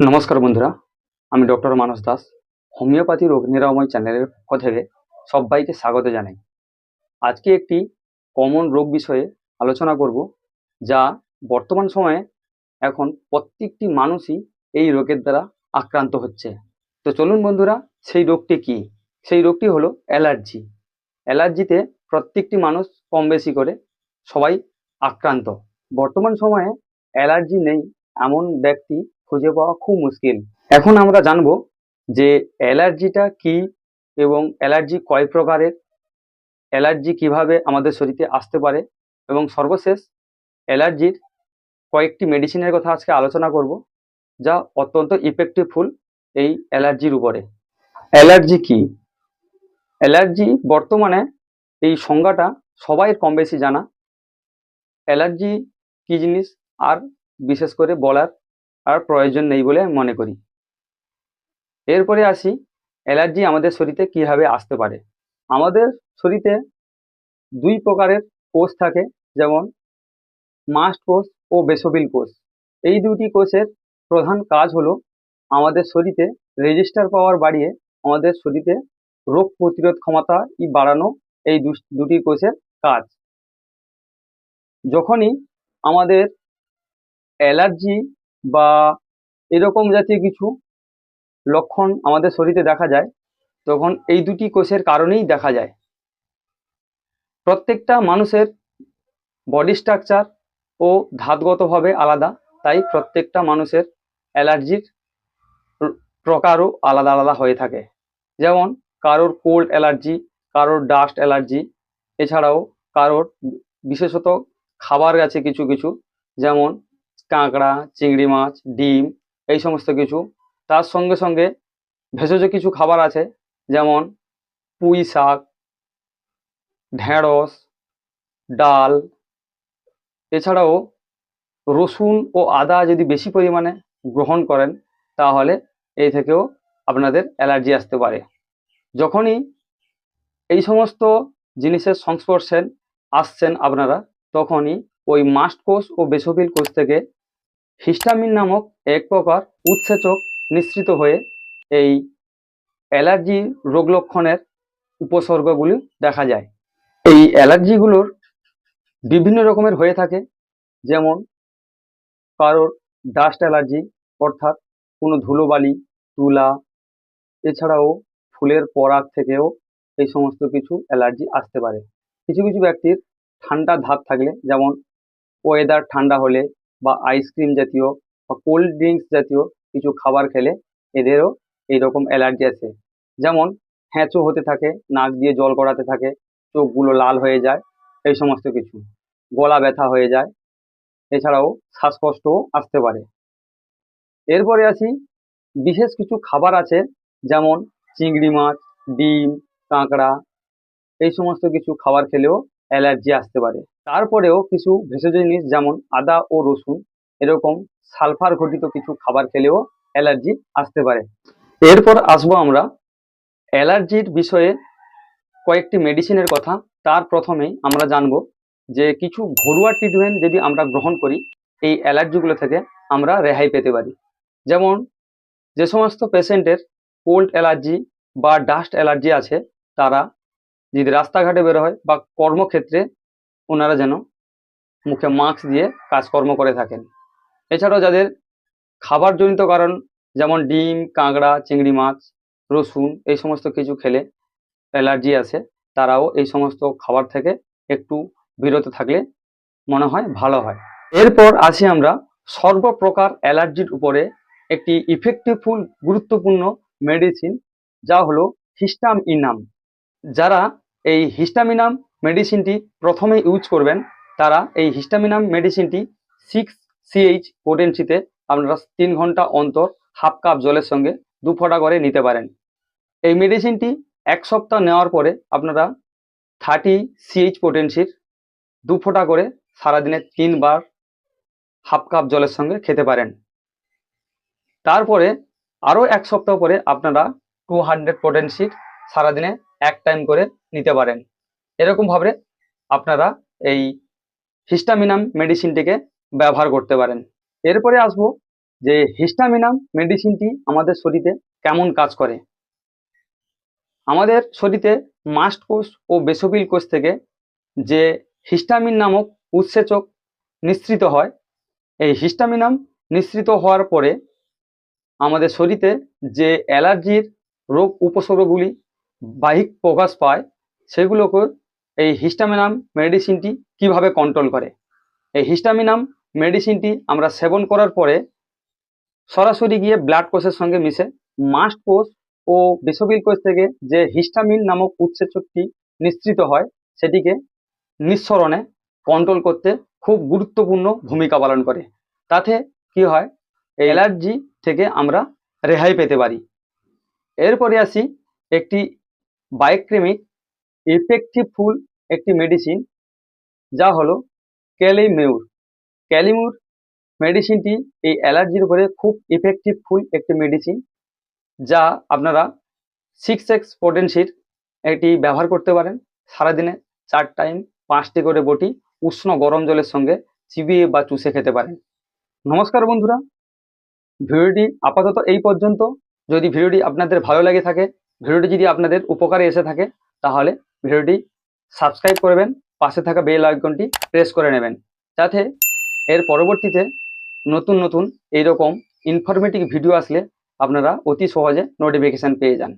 নমস্কার বন্ধুরা, আমি ডক্টর মানস দাস, হোমিওপ্যাথি রোগ নিরাময় চ্যানেলের পক্ষ থেকে সবাইকে স্বাগত জানাই। আজকে একটি কমন রোগ বিষয়ে আলোচনা করব, যা বর্তমান সময়ে এখন প্রত্যেকটি মানুষই এই রোগের দ্বারা আক্রান্ত হচ্ছে। তো চলুন বন্ধুরা, সেই রোগটি কি? সেই রোগটি হলো অ্যালার্জি। অ্যালার্জিতে প্রত্যেকটি মানুষ কম বেশি করে, সবাই আক্রান্ত। বর্তমান সময়ে অ্যালার্জি নেই এমন ব্যক্তি খুঁজে পাওয়া খুব মুশকিল। এখন আমরা জানব যে অ্যালার্জিটা কি এবং অ্যালার্জি কয় প্রকারের, অ্যালার্জি কীভাবে আমাদের শরীরে আসতে পারে এবং সর্বশেষ অ্যালার্জির কয়েকটি মেডিসিনের কথা আজকে আলোচনা করব যা অত্যন্ত ইফেক্টিভফুল এই অ্যালার্জির উপরে। অ্যালার্জি কি? অ্যালার্জি বর্তমানে এই সংজ্ঞাটা সবাই কম বেশি জানা। অ্যালার্জি কি জিনিস? আর বিশেষ করে বলার আর প্রয়োজন নেই বলে আমি মনে করি। এরপরে আসি অ্যালার্জি আমাদের শরীরে কীভাবে আসতে পারে? আমাদের শরীরে দুই প্রকারের কোষ থাকে, যেমন মাস্ট কোষ ও বেসবিল কোষ। এই দুটি কোষের প্রধান কাজ হলো আমাদের শরীরে রেজিস্টার পাওয়ার বাড়িয়ে আমাদের শরীরে রোগ প্রতিরোধ ক্ষমতা ই বাড়ানো এই দুটি কোষের কাজ। যখনই আমাদের অ্যালার্জি বা এরকম জাতীয় কিছু লক্ষণ আমাদের শরীরে দেখা যায়, তখন এই দুটি কোষের কারণেই দেখা যায়। প্রত্যেকটা মানুষের বডি স্ট্রাকচার ও ধাতগতভাবে আলাদা, তাই প্রত্যেকটা মানুষের অ্যালার্জির প্রকারও আলাদা আলাদা হয়ে থাকে। যেমন কারোর কোল্ড অ্যালার্জি কারোর ডাস্ট অ্যালার্জি এছাড়াও কারোর বিশেষত খাবার আছে কিছু কিছু, যেমন কাঁকড়া, চিংড়ি মাছ, ডিম, এই সমস্ত কিছু। তার সঙ্গে সঙ্গে ভেষজ কিছু খাবার আছে, যেমন পুঁই শাক, ঢেঁড়স, ডাল। এছাড়াও রসুন ও আদা যদি বেশি পরিমাণে গ্রহণ করেন, তাহলে এই থেকেও আপনাদের অ্যালার্জি আসতে পারে। যখনই এই সমস্ত জিনিসের সংস্পর্শে আসছেন আপনারা, তখনই ওই মাস্ট কোষ ও বেসবিল কোষ থেকে হিস্টামিন নামক এক প্রকার উৎসেচক নিঃসৃত হয়ে এই অ্যালার্জি রোগ লক্ষণের উপসর্গগুলি দেখা যায়। এই অ্যালার্জিগুলোর বিভিন্ন রকমের হয়ে থাকে, যেমন কারোর ডাস্ট অ্যালার্জি, অর্থাৎ কোনো ধুলোবালি তুলা, এছাড়াও ফুলের পরাগ থেকেও এই সমস্ত কিছু অ্যালার্জি আসতে পারে। কিছু কিছু ব্যক্তির ঠান্ডা ধাপ থাকলে, যেমন ওয়েদার ঠান্ডা হলে বা আইসক্রিম জাতীয় বা কোল্ড ড্রিঙ্কস জাতীয় কিছু খাবার খেলে এদেরও এইরকম অ্যালার্জি আছে। যেমন হ্যাঁচো হতে থাকে, নাক দিয়ে জল গড়াতে থাকে, চোখগুলো লাল হয়ে যায়, এই সমস্ত কিছু। গলা ব্যথা হয়ে যায়, এছাড়াও শ্বাসকষ্টও আসতে পারে। এরপরে আসি, বিশেষ কিছু খাবার আছে, যেমন চিংড়ি মাছ, ডিম, কাঁকড়া এই সমস্ত কিছু খাবার খেলেও অ্যালার্জি আসতে পারে। তারপরেও কিছু ভেষজ জিনিস যেমন আদা ও রসুন এরকম সালফার ঘটিত কিছু খাবার খেলেও অ্যালার্জি আসতে পারে। এরপর আসব আমরা অ্যালার্জির বিষয়ে কয়েকটি মেডিসিনের কথা। তার প্রথমেই আমরা জানব যে কিছু ঘরোয়া ট্রিটমেন্ট যদি আমরা গ্রহণ করি, এই অ্যালার্জিগুলো থেকে আমরা রেহাই পেতে পারি। যেমন যে সমস্ত পেশেন্টের কোল্ড অ্যালার্জি বা ডাস্ট অ্যালার্জি আছে তারা যদি রাস্তাঘাটে বের হয় বা কর্মক্ষেত্রে ওনারা যেন মুখে মাস্ক দিয়ে কাজকর্ম করে থাকেন। এছাড়াও যাদের খাবারজনিত কারণ যেমন ডিম, কাঁকড়া, চিংড়ি মাছ, রসুন এই সমস্ত কিছু খেলে অ্যালার্জি আছে, তারাও এই সমস্ত খাবার থেকে একটু বিরত থাকলে মনে হয় ভালো হয়। এরপর আসি আমরা সর্বপ্রকার অ্যালার্জির উপরে একটি ইফেক্টিভফুল গুরুত্বপূর্ণ মেডিসিন, যা হলো হিস্টাম ইনাম যারা এই হিস্টামিনাম মেডিসিনটি প্রথমে ইউজ করবেন, তারা এই হিস্টামিনাম মেডিসিনটি সিক্স সিএইচ পোটেন্সিতে আপনারা তিন ঘণ্টা অন্তর হাফ কাপ জলের সঙ্গে দু ফোঁটা করে নিতে পারেন। এই মেডিসিনটি এক সপ্তাহ নেওয়ার পরে আপনারা থার্টি সিএইচ পোটেন্সির দু ফোঁটা করে সারাদিনে তিনবার হাফ কাপ জলের সঙ্গে খেতে পারেন। তারপরে আরও এক সপ্তাহ পরে আপনারা টু হান্ড্রেড প্রোটেন পোটেন্সির সারাদিনে এক টাইম করে নিতে পারেন। এরকমভাবে আপনারা এই হিস্টামিনাম মেডিসিনটিকে ব্যবহার করতে পারেন। এরপরে আসব যে হিস্টামিনাম মেডিসিনটি আমাদের শরীরে কেমন কাজ করে। আমাদের শরীরে মাস্ট কোষ ও বেসোপিল কোষ থেকে যে হিস্টামিন নামক উৎসেচক নিঃসৃত হয়, এই হিস্টামিনাম নিঃসৃত হওয়ার পরে আমাদের শরীরে যে অ্যালার্জির রোগ উপসর্গগুলি, বাহিক প্রকাশ পায়, সেগুলোকে এই হিস্টামিনাম মেডিসিনটি কীভাবে কন্ট্রোল করে? এই হিস্টামিনাম মেডিসিনটি আমরা সেবন করার পরে সরাসরি গিয়ে ব্লাড কোষের সঙ্গে মিশে মাস্ট কোষ ও বেসবিল কোষ থেকে যে হিস্টামিন নামক উৎসেচকটি নিঃসৃত হয়, সেটিকে নিঃসরণে কন্ট্রোল করতে খুব গুরুত্বপূর্ণ ভূমিকা পালন করে। তাতে কি হয়? অ্যালার্জি থেকে আমরা রেহাই পেতে পারি। এরপরে আসি একটি বায়োক্রেমিক ইফেক্টিভ ফুল একটি মেডিসিন যা হলো ক্যালিমিউর ক্যালিমিউর মেডিসিনটি এই অ্যালার্জির উপরে খুব ইফেক্টিভ ফুল একটি মেডিসিন যা আপনারা সিক্স এক্স পোটেন্সির এটি ব্যবহার করতে পারেন। সারাদিনে চার টাইম পাঁচটি করে বটি উষ্ণ গরম জলের সঙ্গে চিবিয়ে বা চুষে খেতে পারেন। নমস্কার বন্ধুরা ভিডিওটি আপাতত এই পর্যন্ত। যদি ভিডিওটি আপনাদের ভালো লাগে থাকে, ভিডিওটি যদি আপনাদের উপকারে এসে থাকে, তাহলে ভিডিওটি সাবস্ক্রাইব করবেন, পাশে থাকা বেল আইকনটি প্রেস করে নেবেন, যাতে এর পরবর্তীতে নতুন নতুন এইরকম ইনফরমেটিভ ভিডিও আসলে আপনারা অতি সহজে নোটিফিকেশান পেয়ে যান।